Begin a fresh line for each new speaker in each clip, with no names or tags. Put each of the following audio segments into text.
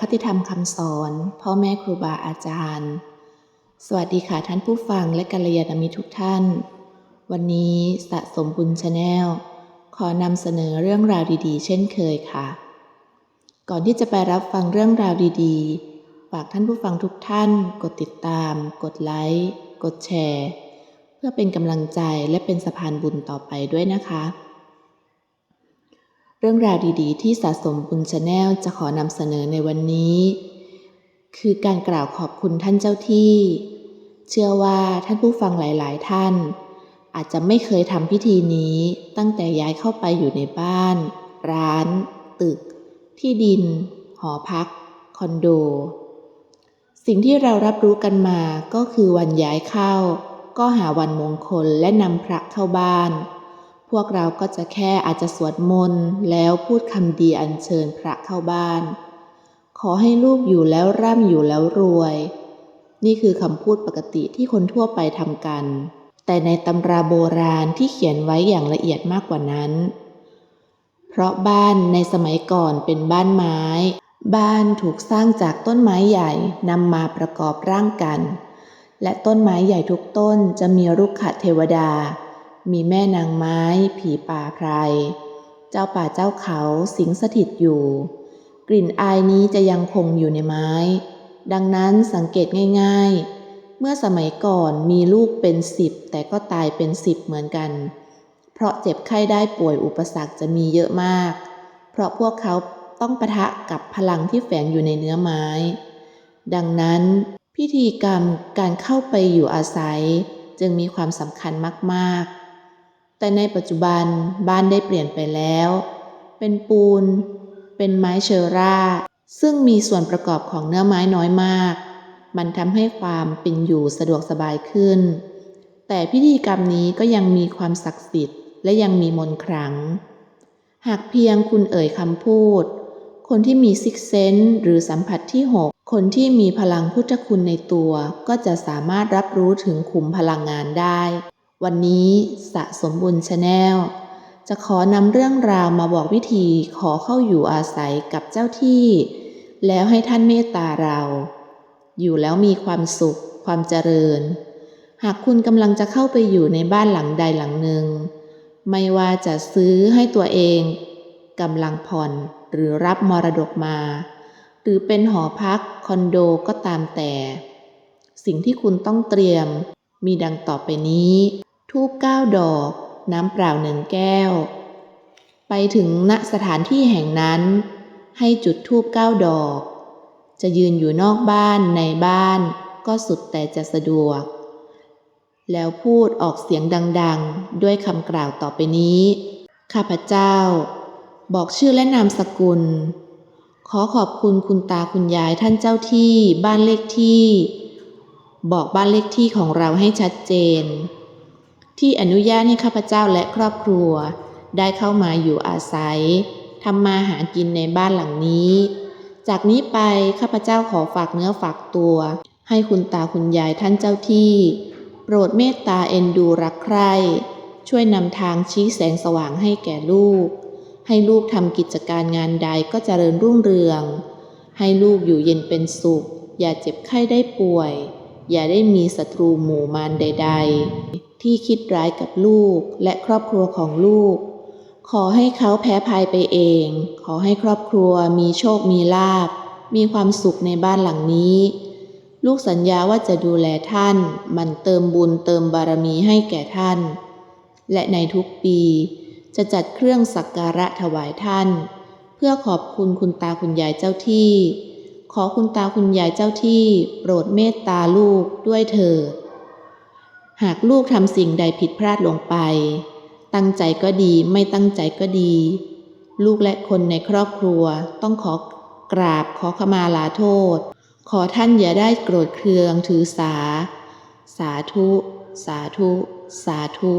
คติธรรมคำสอนพ่อแม่ครูบาอาจารย์ สวัสดีค่ะท่านผู้ฟังและกัลยาณมิตรทุกท่าน วันนี้สะสมบุญชาแนลขอนำเสนอเรื่องราวดีๆ เช่นเคยค่ะ ก่อนที่จะไปรับฟังเรื่องราวดีๆ ฝากท่านผู้ฟังทุกท่าน กดติดตาม กดไลค์กดแชร์ เพื่อเป็นกำลังใจและเป็นสะพานบุญต่อไปด้วยนะคะ รื่องราวดีๆ ที่สะสมบุญชาแนลจะขอนำเสนอในวันนี้ คือการกล่าวขอบคุณท่านเจ้าที่ เชื่อว่าท่านผู้ฟังหลายๆ ท่าน อาจจะไม่เคยทำพิธีนี้ตั้งแต่ย้ายเข้าไปอยู่ในบ้าน ร้าน ตึก ที่ดิน หอพัก คอนโด สิ่งที่เรารับรู้กันมาก็คือวันย้ายเข้า ก็หาวันมงคลและนำพระเข้าบ้าน พวกเราก็จะแค่อาจจะสวดมนต์แล้วพูดคำดีอัญเชิญพระเข้าบ้าน ขอให้ลูกอยู่แล้วร่ำอยู่แล้วรวย นี่คือคำพูดปกติที่คนทั่วไปทำกัน แต่ในตำราโบราณที่เขียนไว้อย่างละเอียดมากกว่านั้น เพราะบ้านในสมัยก่อนเป็นบ้านไม้ บ้านถูกสร้างจากต้นไม้ใหญ่นำมาประกอบร่างกัน และต้นไม้ใหญ่ทุกต้นจะมีรุกขเทวดา มีแม่นางไม้ ผีป่าไพร เจ้าป่าเจ้าเขาสิงสถิตอยู่ กลิ่นอายนี้จะยังคงอยู่ในไม้ ดังนั้นสังเกตง่ายๆ เมื่อสมัยก่อนมีลูกเป็นสิบแต่ก็ตายเป็นสิบเหมือนกัน เพราะเจ็บไข้ได้ป่วยอุปสรรคจะมีเยอะมาก เพราะพวกเขาต้องปะทะกับพลังที่แฝงอยู่ในเนื้อไม้ ดังนั้น พิธีกรรมการเข้าไปอยู่อาศัยจึงมีความสำคัญมากๆ แต่ในปัจจุบันบ้านได้เปลี่ยนไปแล้ว เป็นปูน เป็นไม้เชอร่า ซึ่งมีส่วนประกอบของเนื้อไม้น้อยมาก มันทำให้ความเป็นอยู่สะดวกสบายขึ้น แต่พิธีกรรมนี้ก็ยังมีความศักดิ์สิทธิ์และยังมีมนต์ขลัง หากเพียงคุณเอ่ยคำพูด คนที่มีซิกเซนหรือสัมผัสที่หกคนที่มีพลังพุทธคุณในตัวก็จะสามารถรับรู้ถึงขุมพลังงานได้ วันนี้สะสมบุญชาแนลจะขอนำเรื่องราวมาบอกวิธีขอเข้าอยู่อาศัยกับเจ้าที่ แล้วให้ท่านเมตตาเรา อยู่แล้วมีความสุข ความเจริญ หากคุณกำลังจะเข้าไปอยู่ในบ้านหลังใดหลังหนึ่ง ไม่ว่าจะซื้อให้ตัวเองกำลังผ่อนหรือรับมรดกมา หรือเป็นหอพักคอนโดก็ตามแต่ สิ่งที่คุณต้องเตรียมมีดังต่อไปนี้ ทูบเก้าดอก น้ำเปล่าหนึ่งแก้ว ไปถึงณสถานที่แห่งนั้น ให้จุดทูบเก้าดอก จะยืนอยู่นอกบ้านในบ้าน ก็สุดแต่จะสะดวก แล้วพูดออกเสียงดังๆ ด้วยคำกล่าวต่อไปนี้ ข้าพเจ้า บอกชื่อและนามสกุล ขอขอบคุณคุณตาคุณยายท่านเจ้าที่บ้านเลขที่ บอกบ้านเลขที่ของเราให้ชัดเจน ที่อนุญาตให้ข้าพเจ้าและครอบครัว ได้เข้ามาอยู่อาศัยทำมาหากินในบ้านหลังนี้ จากนี้ไปข้าพเจ้าขอฝากเนื้อฝากตัว ให้คุณตาคุณยายท่านเจ้าที่ โปรดเมตตาเอ็นดูรักใคร่ช่วยนำทางชี้แสงสว่างให้แก่ลูก ให้ลูกทำกิจการงานใดก็เจริญรุ่งเรือง ให้ลูกอยู่เย็นเป็นสุข อย่าเจ็บไข้ได้ป่วย อย่าได้มีศัตรูหมู่มารใด ๆ ที่คิดร้ายกับลูกและครอบครัวของลูก ขอให้เขาแพ้ภัยไปเอง ขอให้ครอบครัวมีโชคมีลาบ มีความสุขในบ้านหลังนี้ ลูกสัญญาว่าจะดูแลท่าน มันเติมบุญเติมบารมีให้แก่ท่าน และในทุกปีจะจัดเครื่องสักการะถวายท่าน เพื่อขอบคุณคุณตาคุณยายเจ้าที่ ขอคุณตาคุณยายเจ้าที่ โปรดเมตตาลูกด้วยเถิด หากลูกทำสิ่งใดผิดพลาดลงไป ตั้งใจก็ดีไม่ตั้งใจก็ดี ลูกและคนในครอบครัวต้องขอกราบขอขมาลาโทษ ขอท่านอย่าได้โกรธเคืองถือสา สาธุ สาธุ สาธุ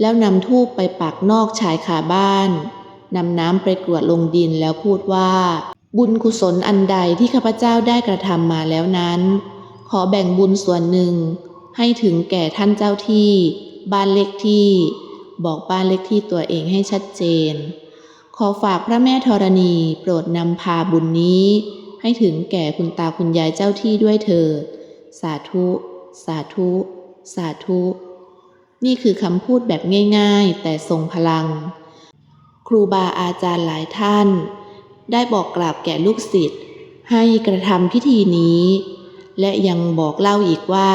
แล้วนำทูบไปปักนอกชายคาบ้านนำน้ำไปกรวดลงดินแล้วพูดว่า บุญกุศลอันใดที่ข้าพเจ้าได้กระทำมาแล้วนั้น ขอแบ่งบุญส่วนหนึ่ง ให้ถึงแก่ท่านเจ้าที่ บ้านเลขที่ บอกบ้านเลขที่ตัวเองให้ชัดเจน ขอฝากพระแม่ธรณีโปรดนำพาบุญนี้ ให้ถึงแก่คุณตาคุณยายเจ้าที่ด้วยเถิดสาธุ สาธุ สาธุ นี่คือคำพูดแบบง่ายๆ แต่ทรงพลัง ครูบาอาจารย์หลายท่าน ได้บอกกล่าวแก่ลูกศิษย์ให้กระทำพิธีนี้ และยังบอกเล่าอีกว่า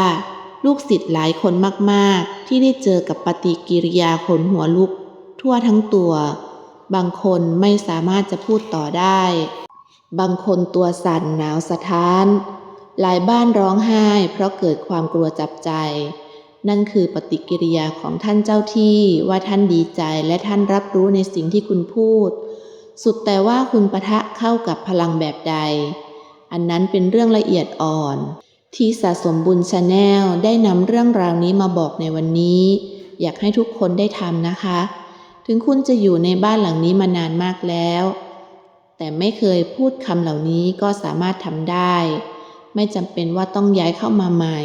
ลูกศิษย์หลายคนมากๆ ที่ได้เจอกับปฏิกิริยาขนหัวลุก ทั่วทั้งตัว บางคนไม่สามารถจะพูดต่อได้ บางคนตัวสั่นหนาวสะท้าน หลายบ้านร้องไห้เพราะเกิดความกลัวจับใจ นั่นคือปฏิกิริยาของท่านเจ้าที่ว่าท่านดีใจและท่านรับรู้ในสิ่งที่คุณพูด สุดแต่ว่าคุณปะทะเข้ากับพลังแบบใด อันนั้นเป็นเรื่องละเอียดอ่อน ที่สะสมบุญชาแนลได้นำเรื่องราวนี้มาบอกในวันนี้ อยากให้ทุกคนได้ทำนะคะ ถึงคุณจะอยู่ในบ้านหลังนี้มานานมากแล้ว แต่ไม่เคยพูดคำเหล่านี้ก็สามารถทำได้ ไม่จำเป็นว่าต้องย้ายเข้ามาใหม่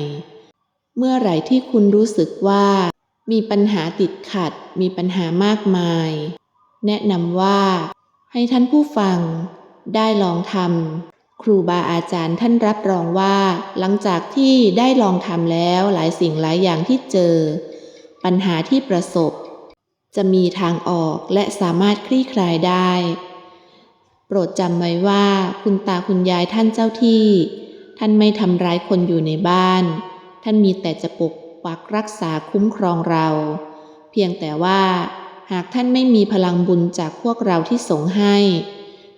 เมื่อไหร่ที่คุณรู้สึกว่า มีปัญหาติดขัด มีปัญหามากมาย แนะนำว่า ให้ท่านผู้ฟังได้ลองทำ ครูบาอาจารย์ท่านรับรองว่า หลังจากที่ได้ลองทำแล้วหลายสิ่งหลายอย่างที่เจอ ปัญหาที่ประสบ จะมีทางออกและสามารถคลี่คลายได้ โปรดจำไว้ว่าคุณตาคุณยายท่านเจ้าที่ ท่านไม่ทำร้ายคนอยู่ในบ้าน ท่านมีแต่จะปกปักรักษาคุ้มครองเรา เพียงแต่ว่าหากท่านไม่มีพลังบุญจากพวกเราที่ส่งให้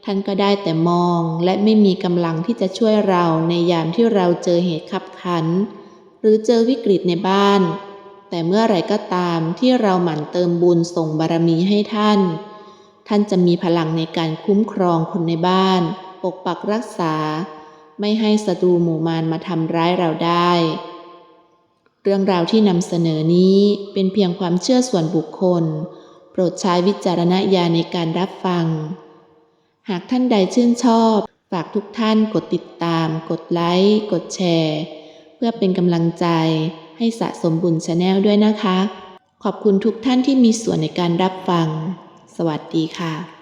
ท่านก็ได้แต่มองและไม่มีกำลังที่จะช่วยเราในยามที่เราเจอเหตุขับขัน หรือเจอวิกฤตในบ้าน แต่เมื่อไรก็ตามที่เราหมั่นเติมบุญส่งบารมีให้ท่าน ท่านจะมีพลังในการคุ้มครองคนในบ้าน ปกปักรักษา ไม่ให้ศัตรูหมู่มารมาทำร้ายเราได้ เรื่องราวที่นำเสนอนี้เป็นเพียงความเชื่อส่วนบุคคล โปรดใช้วิจารณญาณในการรับฟัง หากท่านใดชื่นชอบ ฝากทุกท่านกดติดตาม กดไลค์ กดแชร์ เพื่อเป็นกำลังใจให้สะสมบุญชาแนลด้วยนะคะ ขอบคุณทุกท่านที่มีส่วนในการรับฟัง สวัสดีค่ะ